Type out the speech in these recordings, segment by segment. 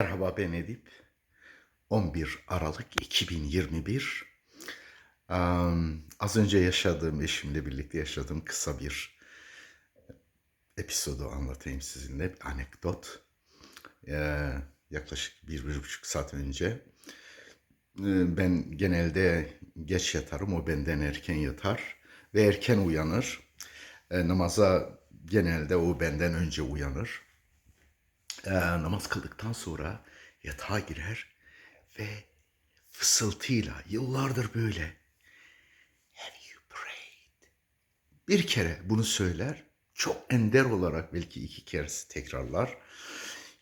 Merhaba ben Edip. 11 Aralık 2021. Am, az önce yaşadığım, eşimle birlikte yaşadığım kısa bir episodu anlatayım sizinle. Bir anekdot. Ee, yaklaşık bir, bir buçuk saat önce. Ee, Ben genelde geç yatarım, o benden erken yatar ve erken uyanır. Ee, namaza genelde o benden önce uyanır. Ee, namaz kıldıktan sonra yatağa girer ve fısıltıyla yıllardır böyle Have you prayed? Bir kere bunu söyler. Çok ender olarak belki iki kere tekrarlar.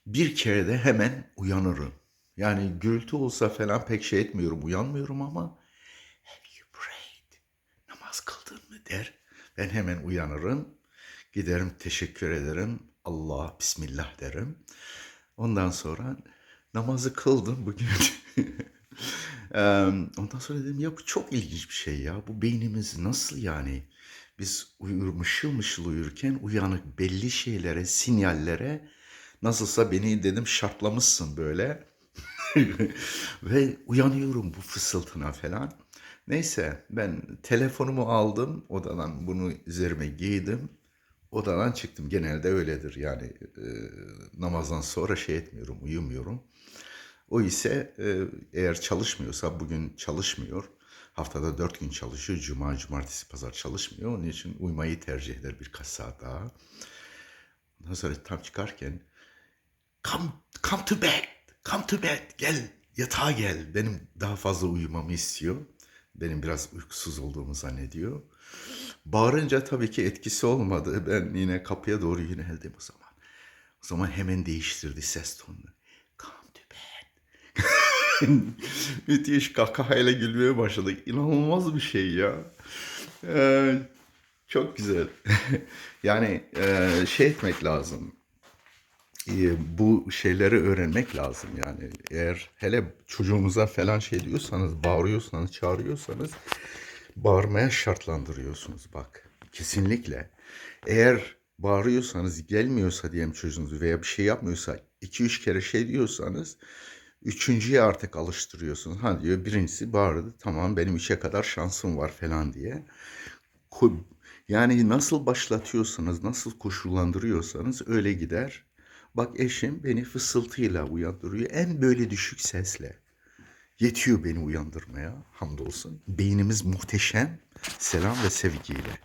Bir kere de hemen uyanırım. Yani gürültü olsa falan pek şey etmiyorum, uyanmıyorum ama Have you prayed? Namaz kıldın mı der. Ben hemen uyanırım. Giderim teşekkür ederim. Allah bismillah derim. Ondan sonra namazı kıldım bugün. Ondan sonra dedim ya bu çok ilginç bir şey ya. Bu beynimiz nasıl yani? Biz uyur mışıl mışıl uyurken uyanık belli şeylere, sinyallere nasılsa beni dedim şartlamışsın böyle. Ve uyanıyorum bu fısıltına falan. Neyse ben telefonumu aldım odadan bunu üzerime giydim. Odadan çıktım. Genelde öyledir yani e, namazdan sonra şey etmiyorum, uyumuyorum. O ise e, eğer çalışmıyorsa bugün çalışmıyor. Haftada dört gün çalışıyor. Cuma, cumartesi, pazar çalışmıyor. Onun için uyumayı tercih eder birkaç saat daha. Ondan sonra tam çıkarken come, come to bed, come to bed, gel yatağa gel. Benim daha fazla uyumamı istiyor. Benim biraz uykusuz olduğumu zannediyor. Bağırınca tabii ki etkisi olmadı. Ben yine kapıya doğru yöneldim o zaman. O zaman hemen değiştirdi ses tonunu. Come to bed. Müthiş kahkahayla gülmeye başladık. İnanılmaz bir şey ya. Ee, çok güzel. yani e, şey etmek lazım bu şeyleri öğrenmek lazım yani. Eğer hele çocuğumuza falan şey diyorsanız, bağırıyorsanız, çağırıyorsanız bağırmaya şartlandırıyorsunuz bak. Kesinlikle. Eğer bağırıyorsanız gelmiyorsa diyelim çocuğunuz veya bir şey yapmıyorsa iki üç kere şey diyorsanız üçüncüye artık alıştırıyorsunuz. Ha diyor birincisi bağırdı tamam benim üçe kadar şansım var falan diye. Yani nasıl başlatıyorsanız, nasıl koşullandırıyorsanız öyle gider. Bak eşim beni fısıltıyla uyandırıyor. En böyle düşük sesle. Yetiyor beni uyandırmaya hamdolsun. Beynimiz muhteşem. Selam ve sevgiyle.